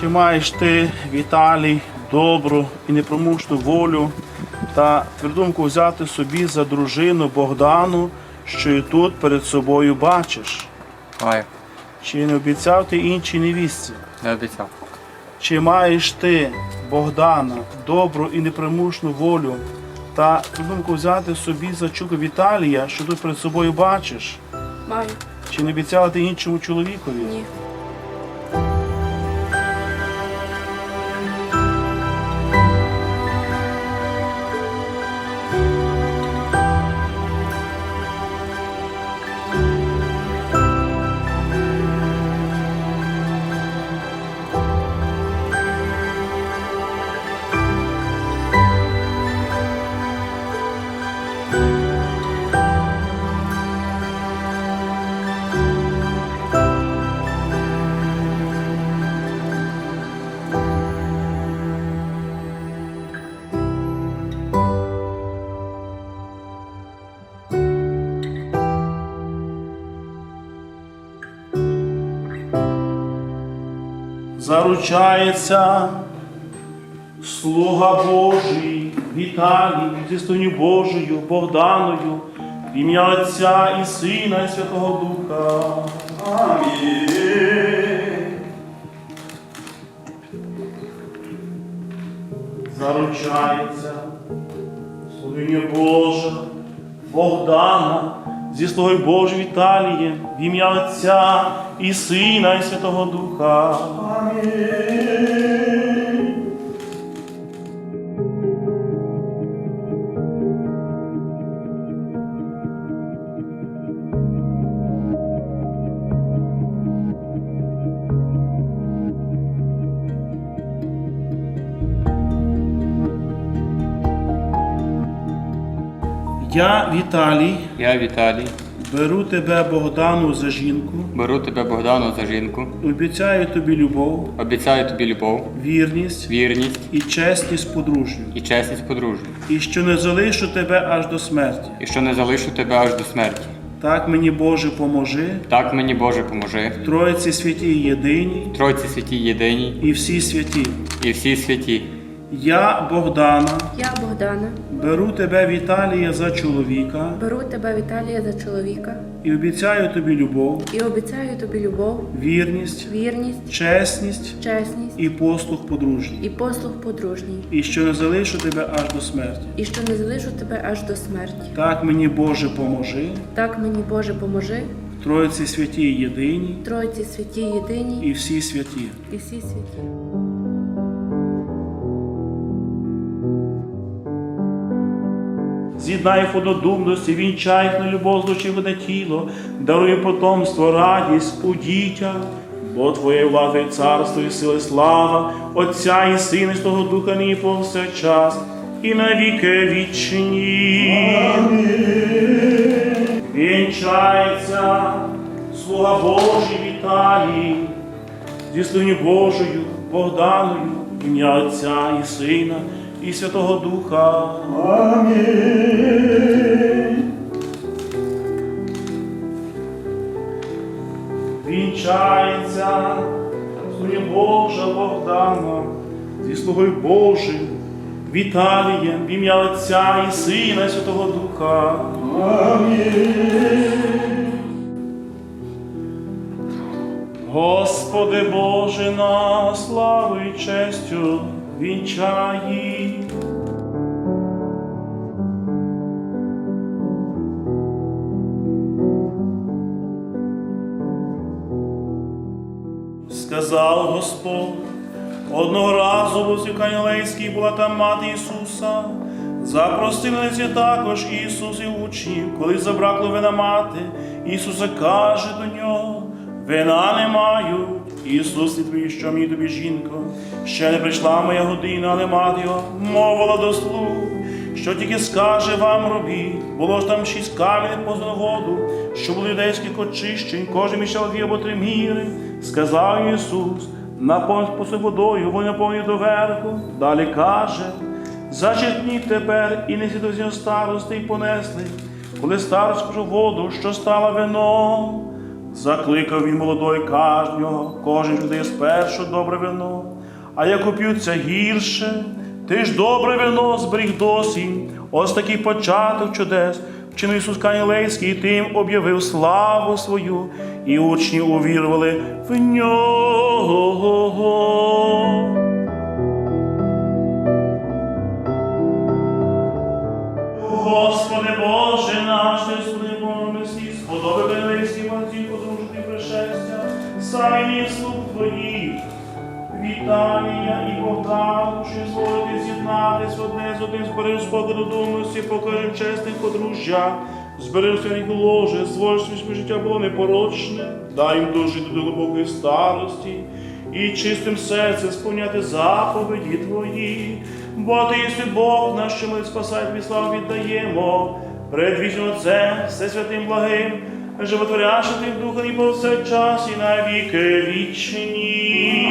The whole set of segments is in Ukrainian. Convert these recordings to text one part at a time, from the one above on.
Чи маєш ти, Віталій, добру і непромушну волю та твердумку взяти собі за дружину Богдану, що і тут перед собою бачиш? Маю, Чи не обіцяв ти іншій невістці? не обіцяв. Чи маєш ти, Богдана, добру і непримушну волю та твердумку взяти собі за чуку Віталія, що тут перед собою бачиш? Маю. Чи не обіцяла ти іншому чоловікові? Ні. Заручається слуга Божий Віталій зі стоню Божою Богданою, в ім'я Отця і Сина, і Святого Духа. Амінь. Заручається слугиня Божа Богдана зі слугою Божою Віталієм, в ім'я Отця і Сина, і Святого Духа. Амінь. Я, Віталій, Я Віталій, беру тебе, Богдану, за жінку, беру тебе Богдану за жінку, обіцяю тобі любов, обіцяю тобі любов, вірність вірність і чесність подружню, і чесність подружжя, і що не залишу тебе аж до смерті. і що не залишу тебе аж до смерті. Так мені Боже поможи, Так мені Боже поможи, в Троїці святій єдиній Тройці святі єдиній і всі святі. і всі святі. Я, Богдана, Я Богдана. беру тебе, Віталія, за чоловіка Беру тебе Віталія за чоловіка і обіцяю тобі любов, і обіцяю тобі любов, вірність, вірність, чесність чесність і послуг подружній, і послуг подружній, і що не залишу тебе аж до смерті. і що не залишу тебе аж до смерті. Так мені Боже поможи, Так мені Боже поможи, в Троїці святій єдиній Тройці святі єдині і всі святі. і всі святі. З'єднай їх однодумності, вінчай їх на любов злучивне тіло, даруй потомство, радість у дітях, бо Твоє влада і царство і сила, і слава, Отця і Сина, і Святого Духа нині повсякчас, і на віки вічні. Вінчається слуга Божий Віталій, зі Божою, Богданою, ім'я Отця і Сина, і Святого Духа. Вінчається слуги Божа Богдана зі слугою Божим, Віталієм, в ім'я Отця і Сина, і Святого Духа. Господи Боже нас славою і честю вінчаї. Сказав Господь, одного разу в Канілейській була там мати Ісуса, Запростилися також Ісус і учнів, коли забракло вина мати, Ісуса каже до нього, вина не маю. Ісус відповів, що мені тобі, жінко, ще не прийшла моя година, але мати його мовила до слуг, що тільки скаже вам робіть. Було ж там шість камінь поза воду, що були юдейських очищень, кожен міщав дві або три міри. Сказав Ісус, наповніть поси водою, вони наповнюють доверху. Далі каже, зачерпніть тепер і несіть до нього старости і понесли, коли старост скажу воду, що стала вином. Закликав він молодой кожного, кожен людей спершу добре вино, а як уп'ються гірше, ти ж добре вино зберіг досі. Ось такий початок чудес. Вчинив Ісус Канілейський, тим об'явив славу свою, і учні увірвали в нього. Одне з одним збереш спокою думності, покажем чесних подружжя, збереш рік ложе, зволиш свій життя було непорочне, дай їм дожити до глибокої старості і чистим серцем сповняти заповіді Твої, бо Ти єси Бог наш, що ми спасай Тобі славу віддаємо, пред вічним Отцем, все святим благим, животворящим тим духом і повсякчас, і на віки вічні.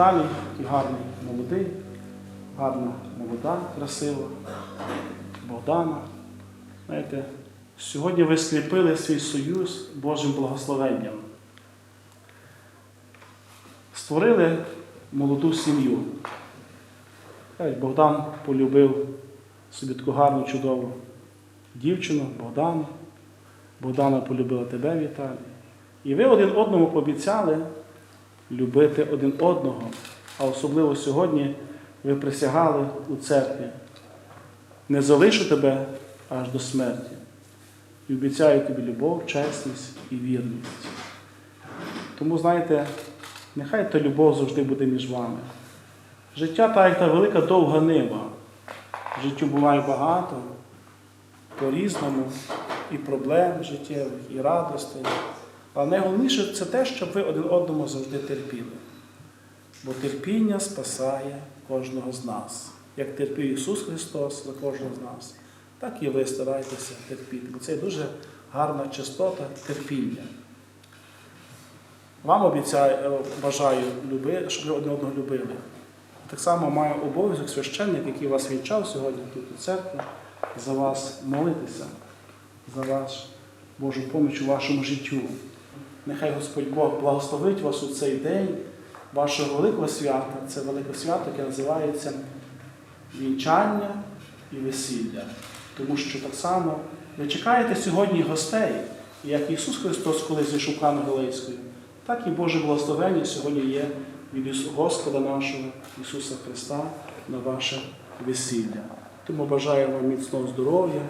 Віталій, який гарний молодий, гарна молода, красива, Богдана. Знаєте, сьогодні ви скріпили свій союз Божим благословенням. Створили молоду сім'ю. Богдан полюбив собі таку гарну, чудову дівчину, Богдану. Богдана полюбила тебе, Віталій. І ви один одному пообіцяли любити один одного, а особливо сьогодні ви присягали у церкві. Не залишу тебе аж до смерті. І обіцяю тобі любов, чесність і вірність. Тому, знаєте, нехай та любов завжди буде між вами. Життя та як та велика довга нива. Життю буває багато, по-різному, і проблем життєвих, і радостей. Але найголовніше це те, щоб ви один одному завжди терпіли. Бо терпіння спасає кожного з нас. Як терпів Ісус Христос за кожного з нас, так і ви старайтеся терпіти. Бо це дуже гарна чистота терпіння. Вам обіцяю, е, бажаю, щоб ви один одного любили. Так само маю обов'язок священник, який вас вінчав сьогодні тут у церкві, за вас молитися, за вас Божу поміч у вашому життю. Нехай Господь Бог благословить вас у цей день вашого великого свята. Це велике свято, яке називається вінчання і весілля. Тому що так само ви чекаєте сьогодні гостей, як Ісус Христос колись зійшов Кану Галилейською, так і Боже благословення сьогодні є від Господа нашого Ісуса Христа на ваше весілля. Тому бажаю вам міцного здоров'я,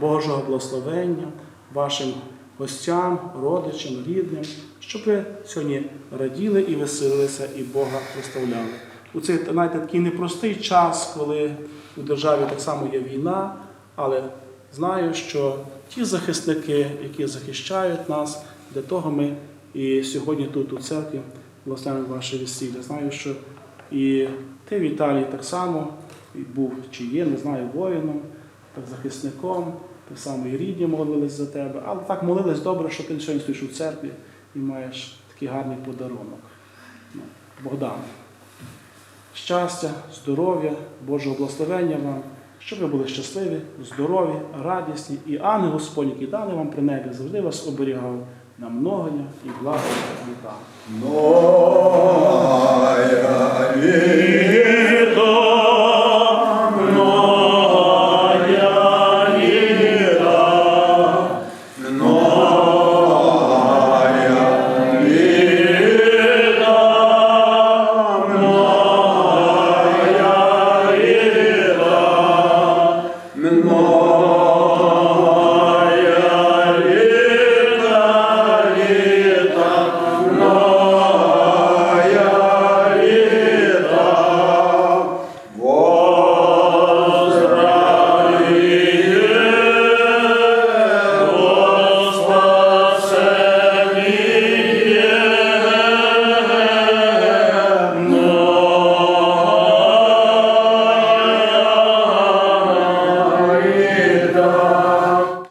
Божого благословення, вашим гостям, родичам, рідним, щоб ви сьогодні раділи і веселилися, і Бога прославляли. У цей знаєте, такий непростий час, коли у державі так само є війна, але знаю, що ті захисники, які захищають нас, для того ми І сьогодні тут, у церкві, власне, ваше весілля. Знаю, що і ти, Віталій, так само був чи є, не знаю, воїном, так захисником, так само і рідні молились за тебе. Але так молились добре, що ти сьогодні стоїш у церкві і маєш такий гарний подарунок. Ну, Богдан. Щастя, здоров'я, Божого благословення вам, щоб ви були щасливі, здорові, радісні, і ангел Господь, який даний вам при небі, завжди вас оберігав на многоня і благо віка.